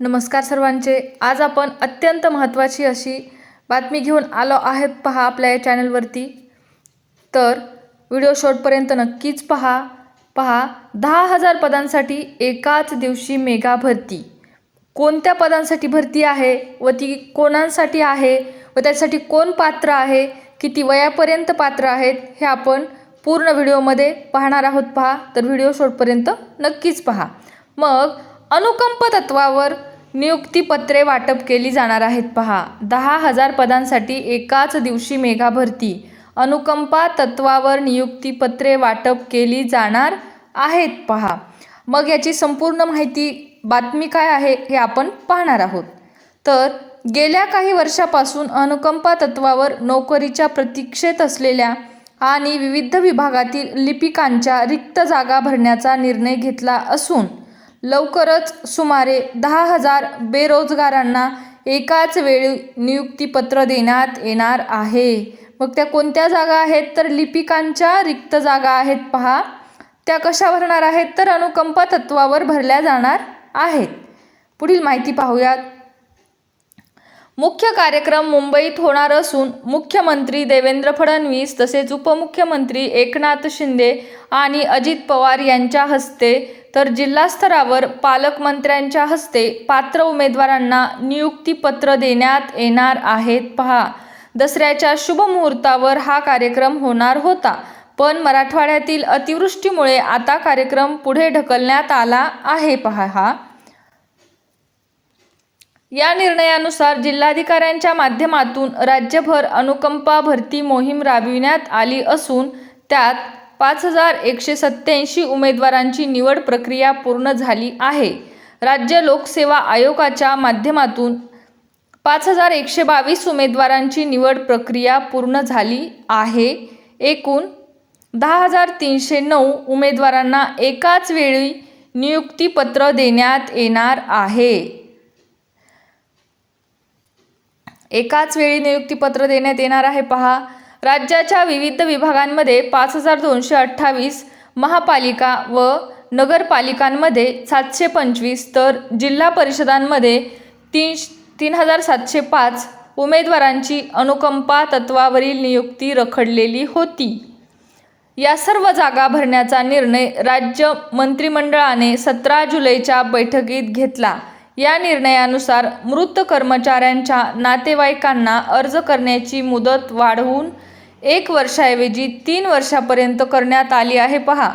नमस्कार सर्वांचे. आज आपण अत्यंत महत्त्वाची अशी बातमी घेऊन आलो आहेत पहा आपल्या या चॅनलवरती. तर व्हिडिओ शॉर्टपर्यंत नक्कीच पहा. पहा दहा हजार पदांसाठी एकाच दिवशी मेगा भरती. कोणत्या पदांसाठी भरती आहे व ती कोणांसाठी आहे व त्यासाठी कोण पात्र आहे किती वयापर्यंत पात्र आहेत हे आपण पूर्ण व्हिडिओमध्ये पाहणार आहोत पहा. तर व्हिडिओ शॉर्टपर्यंत नक्कीच पहा. मग अनुकंप तत्वावर नियुक्तीपत्रे वाटप केली जाणार आहेत. पहा दहा हजार पदांसाठी एकाच दिवशी मेगा भरती. अनुकंपा तत्वावर नियुक्तीपत्रे वाटप केली जाणार आहेत. पहा मग याची संपूर्ण माहिती बातमी काय आहे हे आपण पाहणार आहोत. तर गेल्या काही वर्षापासून अनुकंपा तत्वावर नोकरीच्या प्रतीक्षेत असलेल्या आणि विविध विभागातील लिपिकांच्या रिक्त जागा भरण्याचा निर्णय घेतला असून लवकरच सुमारे दहा हजार बेरोजगारांना एकाच वेळी नियुक्तीपत्र देण्यात येणार आहे. मग त्या कोणत्या जागा आहेत? तर लिपिकांच्या रिक्त जागा आहेत पहा. त्या कशा भरणार आहेत? तर अनुकंपा तत्वावर भरल्या जाणार आहेत. पुढील माहिती पाहूयात. मुख्य कार्यक्रम मुंबईत होणार असून मुख्यमंत्री देवेंद्र फडणवीस तसेच उपमुख्यमंत्री एकनाथ शिंदे आणि अजित पवार यांच्या हस्ते तर जिल्हास्तरावर पालकमंत्र्यांच्या हस्ते पात्र उमेदवारांना नियुक्तीपत्र देण्यात येणार आहेत. पहा दसऱ्याच्या शुभ मुहूर्तावर हा कार्यक्रम होणार होता पण मराठवाड्यातील अतिवृष्टीमुळे आता कार्यक्रम पुढे ढकलण्यात आला आहे. पहा हा. या निर्णयानुसार जिल्हाधिकाऱ्यांच्या माध्यमातून राज्यभर अनुकंपा भरती मोहीम राबविण्यात आली असून त्यात पाच हजार एकशे सत्याऐंशी उमेदवारांची निवड प्रक्रिया पूर्ण झाली आहे. राज्य लोकसेवा आयोगाच्या माध्यमातून पाच हजार एकशे बावीस उमेदवारांची निवड प्रक्रिया पूर्ण झाली आहे. एकूण दहा हजार तीनशे नऊ उमेदवारांना एकाच वेळी नियुक्तीपत्र देण्यात येणार आहे. एकाच वेळी नियुक्तीपत्र देण्यात येणार आहे. पहा राज्याच्या विविध विभागांमध्ये पाच हजार दोनशे अठ्ठावीस महापालिका व नगरपालिकांमध्ये सातशे पंचवीस तर जिल्हा परिषदांमध्ये तीन तीन हजार सातशे पाच उमेदवारांची अनुकंपा तत्वावरील नियुक्ती रखडलेली होती. या सर्व जागा भरण्याचा निर्णय राज्य मंत्रिमंडळाने सतरा जुलैच्या बैठकीत घेतला. या निर्णयानुसार मृत कर्मचाऱ्यांच्या नातेवाईकांना अर्ज करण्याची मुदत वाढवून एक वर्षाऐवजी तीन वर्षापर्यंत करण्यात आली आहे. पहा.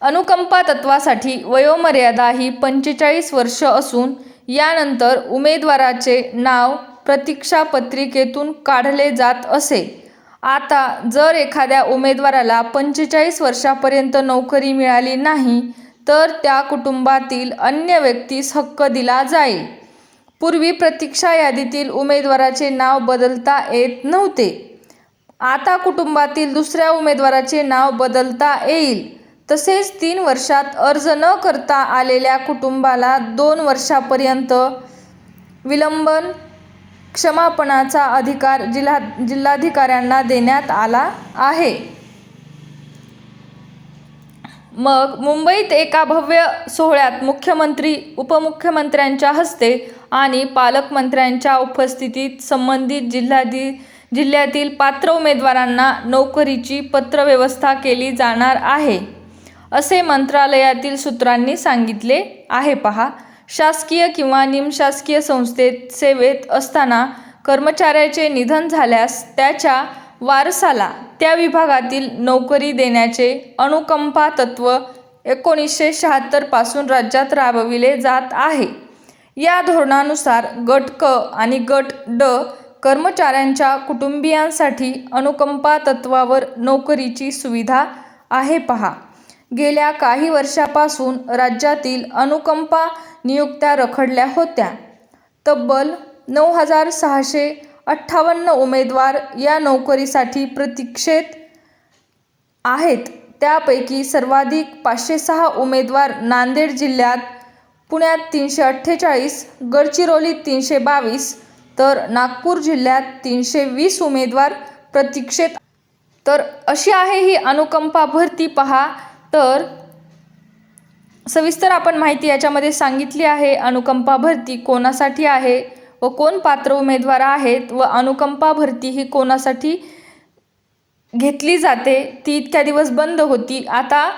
अनुकंपा तत्वासाठी वयोमर्यादा ही पंचेचाळीस वर्ष असून यानंतर उमेदवाराचे नाव प्रतीक्षा पत्रिकेतून काढले जात असे. आता जर एखाद्या उमेदवाराला पंचेचाळीस वर्षापर्यंत नोकरी मिळाली नाही तर त्या कुटुंबातील अन्य व्यक्तीस हक्क दिला जाईल. पूर्वी प्रतीक्षा यादीतील उमेदवाराचे नाव बदलता येत नव्हते. आता कुटुंबातील दुसऱ्या उमेदवाराचे नाव बदलता येईल. तसेच तीन वर्षात अर्ज न करता आलेल्या कुटुंबाला दोन वर्षापर्यंत विलंबन क्षमापणाचा अधिकार जिल्हा जिल्हाधिकाऱ्यांना देण्यात आला आहे. मग मुंबईत एका भव्य सोहळ्यात मुख्यमंत्री उपमुख्यमंत्र्यांच्या हस्ते आणि पालकमंत्र्यांच्या उपस्थितीत संबंधित जिल्हाधी जिल्ह्यातील पात्र उमेदवारांना नोकरीची पत्रव्यवस्था केली जाणार आहे असे मंत्रालयातील सूत्रांनी सांगितले आहे. पहा शासकीय किंवा निमशासकीय संस्थेत सेवेत असताना कर्मचाऱ्याचे निधन झाल्यास त्याच्या वारसाला त्या विभागातील नोकरी देण्याचे अनुकंपा तत्व एकोणीसशे शहात्तरपासून राज्यात राबविले जात आहे. या धोरणानुसार गट क आणि गट ड कर्मचाऱ्यांच्या कुटुंबियांसाठी अनुकंपा तत्वावर नोकरीची सुविधा आहे पहा. गेल्या काही वर्षापासून राज्यातील अनुकंपा नियुक्त्या रखडल्या होत्या. तब्बल नऊ हजार सहाशे अठ्ठावन्न उमेदवार या नोकरीसाठी प्रतीक्षेत आहेत. त्यापैकी सर्वाधिक पाचशे सहा उमेदवार नांदेड जिल्ह्यात पुण्यात तीनशे अठ्ठेचाळीस गडचिरोलीत तीनशे बावीस तर नागपूर जिल्ह्यात तीनशे वीस उमेदवार प्रतीक्षेत. तर अशी आहे ही अनुकंपा भरती. पहा तर सविस्तर आपण माहिती याच्यामध्ये सांगितली आहे अनुकंपा भरती कोणासाठी आहे व कोण पात्र उमेदवार आहेत व अनुकंपा भरती ही कोणासाठी घेतली जाते ती इतक्या दिवस बंद होती. आता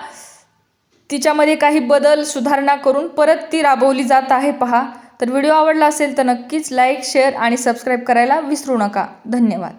तिच्यामध्ये काही बदल सुधारणा करून परत ती राबवली जात आहे. पहा तर व्हिडिओ आवडला असेल तर नक्कीच लाईक शेअर आणि सबस्क्राईब करायला विसरू नका. धन्यवाद.